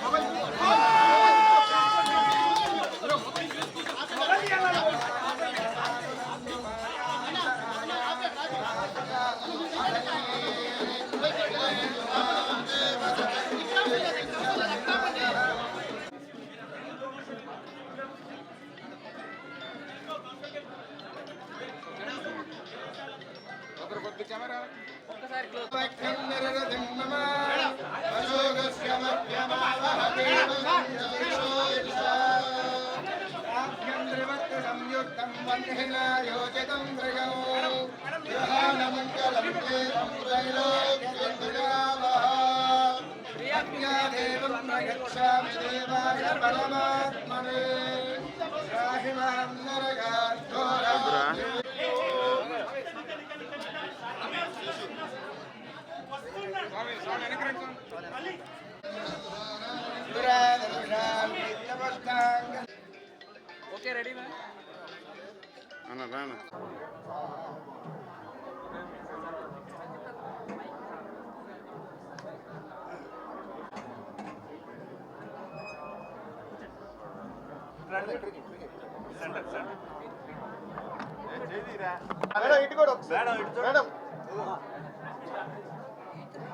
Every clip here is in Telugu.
가만히 యోజితం త్రయో విహానమంగళం దేవం త్రైలోక్యజంతుజావహ ప్రియాదేవం ప్రయచ్ఛామి దేవాయ పరమాత్మనే అన్న రానా మేడం ఇటు కూడా ఒకసారి మేడం మేడం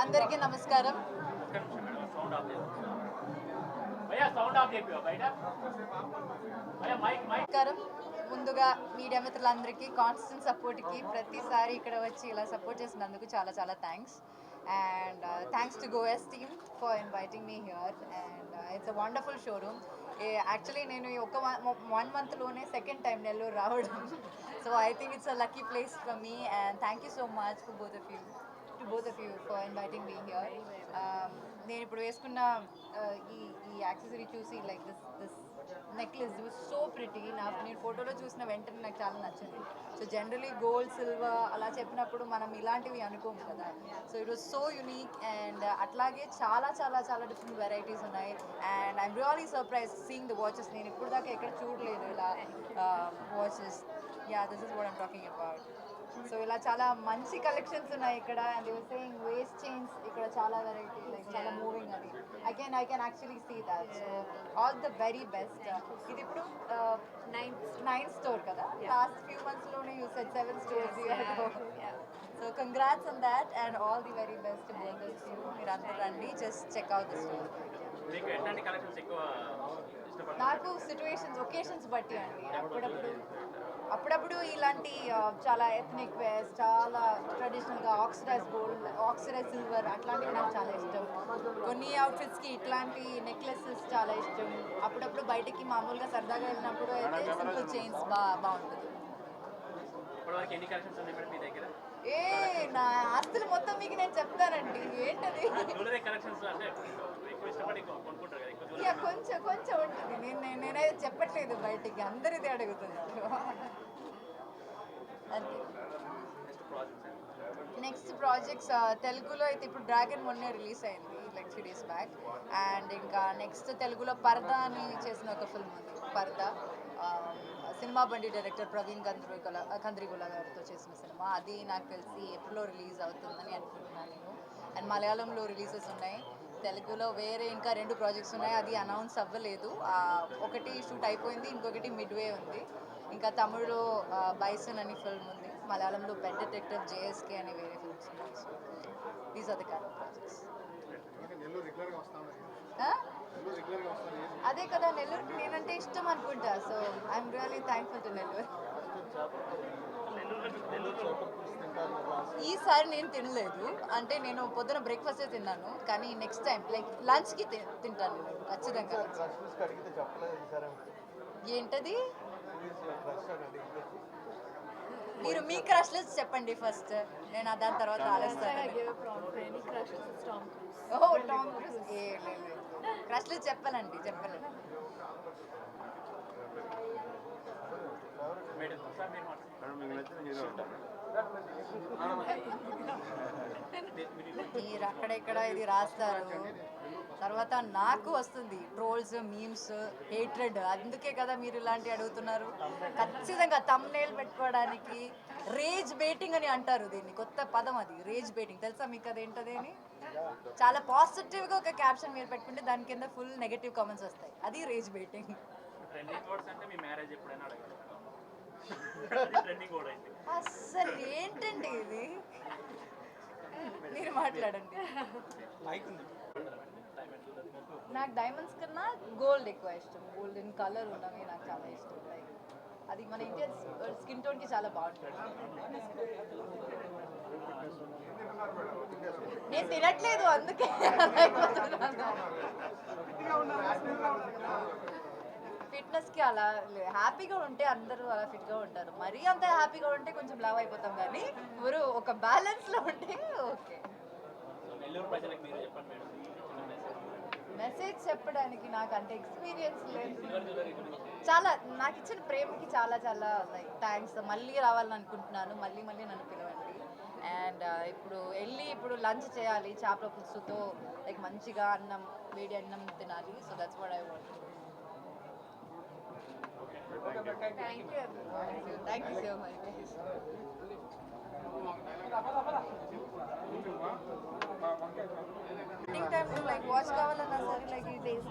అందరికీ నమస్కారం. నమస్కారం. ముందుగా మీడియా మిత్రులందరికీ కాన్స్టెంట్ సపోర్ట్కి ప్రతిసారి ఇక్కడ వచ్చి ఇలా సపోర్ట్ చేసినందుకు చాలా చాలా thanks and thanks to గోఎస్ team for inviting me here and it's a wonderful showroom actually నేను ఈ ఒక వన్ మంత్లోనే సెకండ్ టైం నెల్లూరు రావడం. So I think it's a lucky place for me and thank you so much for both of you to both of you for inviting me here నేను ఇప్పుడు వేసుకున్న ఈ ఈ యాక్సెసరీ చూసి like this this necklace so pretty నాకు నేను ఫోటోలో చూసిన వెంటనే నాకు చాలా నచ్చింది. సో జనరలీ గోల్డ్ సిల్వర్ అలా చెప్పినప్పుడు మనం ఇలాంటివి అనుకోము కదా. So it was so unique and అట్లాగే చాలా చాలా చాలా డిఫరెంట్ వెరైటీస్ ఉన్నాయి. And I'm really surprise seeing the watches నేను ఇప్పుడు దాకా ఎక్కడ చూడలేదు ఇలా watches yeah this is what I'm talking about so ఇలా చాలా మంచి కలెక్షన్స్ ఉన్నాయి ఇక్కడ. And your saying waist chains ఇక్కడ చాలా వెరైటీ లైక్ చాలా మూవింగ్ అని I can I can actually see that so all the very best ఇది ఇప్పుడు నైన్త్ నైన్త్ స్టోర్ కదా? Last few మంత్స్లోనే you set seven stores so congrats on that and all the very best bonus మీరు అందరూ రండి just check out the store మీకు ఎట్లాంటి కలెక్షన్స్ ఎక్కువ ఇష్టపడతారు? నాకు సిచ్యువేషన్స్ ఒకేషన్స్ బట్టి అండి. అప్పుడప్పుడు అప్పుడప్పుడు ఇలాంటి చాలా ఎథనిక్ వేర్స్ చాలా ట్రెడిషనల్గా ఆక్సిడైజ్ గోల్డ్ ఆక్సిడైజ్ సిల్వర్ అట్లాంటివి నాకు చాలా ఇష్టం. కొన్ని అవుట్ఫిట్స్కి ఇట్లాంటి నెక్లెసెస్ చాలా ఇష్టం. అప్పుడప్పుడు బయటికి మామూలుగా సరదాగా వెళ్ళినప్పుడు అయితే సింపుల్ చైన్స్ బా బాగుంటుంది. ఇప్పటివరకు ఎన్ని కలెక్షన్స్ ఉన్నాయి మేడం మీ దగ్గర? ఏ నా ఆస్తులు మొత్తం మీకు నేను చెప్తానండి. ఏంటది? కొంచెం కొంచెం ఉంటుంది. నేను నేను- నేనైతే చెప్పట్లేదు బయటికి. అందరిది అడుగుతున్నారు అంతే. నెక్స్ట్ ప్రాజెక్ట్స్ తెలుగులో అయితే ఇప్పుడు డ్రాగన్ మొన్నే రిలీజ్ అయింది like three days back and ఇంకా నెక్స్ట్ తెలుగులో పర్దా అని చేసిన ఒక ఫిల్మ్ ఉంది. పర్దా సినిమా బండి డైరెక్టర్ ప్రవీణ్ కంద్రిగుల కంద్రిగుల గారితో చేసిన సినిమా. అది నాకు తెలిసి ఎప్పుడో రిలీజ్ అవుతుందని అనుకుంటున్నాను నేను. అండ్ మలయాళంలో రిలీజెస్ ఉన్నాయి. తెలుగులో వేరే ఇంకా రెండు ప్రాజెక్ట్స్ ఉన్నాయి. అది అనౌన్స్ అవ్వలేదు. ఒకటి షూట్ అయిపోయింది ఇంకొకటి మిడ్వే ఉంది. ఇంకా తమిళ్ళో బైసన్ అని ఫిల్మ్ ఉంది. మలయాళంలో పెద్ద డిటెక్టివ్ జేఎస్కే అనే వేరే ఫిల్మ్స్ ఉన్నాయి so these are the kind of projects Nellore Nellore అదే కదా నెల్లూరుకి నేనంటే ఇష్టం అనుకుంటా. So I'm really thankful to Nellore ఈసారి నేను తినలేదు. అంటే నేను పొద్దున బ్రేక్ఫాస్ట్ తిన్నాను. కానీ నెక్స్ట్ టైం లైక్ లంచ్కి తింటాను ఖచ్చితంగా. ఏంటది? మీరు మీ క్రష్లెస్ చెప్పండి ఫస్ట్ నేను దాని తర్వాత ఆలోచిస్తాను. క్రష్లెస్ చెప్పాలండి చెప్పలేదు మీరు అక్కడెక్కడ ఇది రాస్తారు. తర్వాత నాకు వస్తుంది ట్రోల్స్ మీమ్స్ హేట్రెడ్ అందుకే కదా మీరు ఇలాంటివి అడుగుతున్నారు. ఖచ్చితంగా తమ్నేల్ పెట్టుకోవడానికి రేజ్ బేటింగ్ అని అంటారు దీన్ని. కొత్త పదం అది రేజ్ బేటింగ్ తెలుసా మీకు అది అని? చాలా పాజిటివ్గా ఒక క్యాప్షన్ మీరు పెట్టుకుంటే దాని కింద ఫుల్ నెగటివ్ కామెంట్స్ వస్తాయి. అది రేజ్ బేటింగ్ అస్సలు ఏంటండి ఇది? మీరు మాట్లాడండి. నాకు డైమండ్స్ కన్నా గోల్డ్ ఎక్కువ ఇష్టం. గోల్డెన్ కలర్ ఉన్నవి నాకు చాలా ఇష్టం. లైక్ అది మన ఇండియన్ స్కిన్ టోన్కి చాలా బాగుంటుంది. నేను తినట్లేదు అందుకే. ఫిట్నెస్కి అలా హ్యాపీగా ఉంటే అందరూ అలా ఫిట్గా ఉంటారు. మరీ అంత హ్యాపీగా ఉంటే కొంచెం లావ్ అయిపోతాం కానీ ఎవరు ఒక బ్యాలెన్స్లో ఉంటే ఓకే. మెసేజ్ చెప్పడానికి నాకు అంత ఎక్స్పీరియన్స్ లేదు చాలా నాకు ఇచ్చిన ప్రేమకి చాలా చాలా లైక్ థ్యాంక్స్ మళ్ళీ రావాలని అనుకుంటున్నాను. మళ్ళీ మళ్ళీ నన్ను పిలవండి. అండ్ ఇప్పుడు వెళ్ళి ఇప్పుడు లంచ్ చేయాలి చేపల పులుసుతో లైక్ మంచిగా అన్నం వేడి అన్నం తినాలి. So that's what I want thank you thank you so much టైంలో లైక్ వాచ్ కావాలన్నా సరే లైక్ ఈ డేస్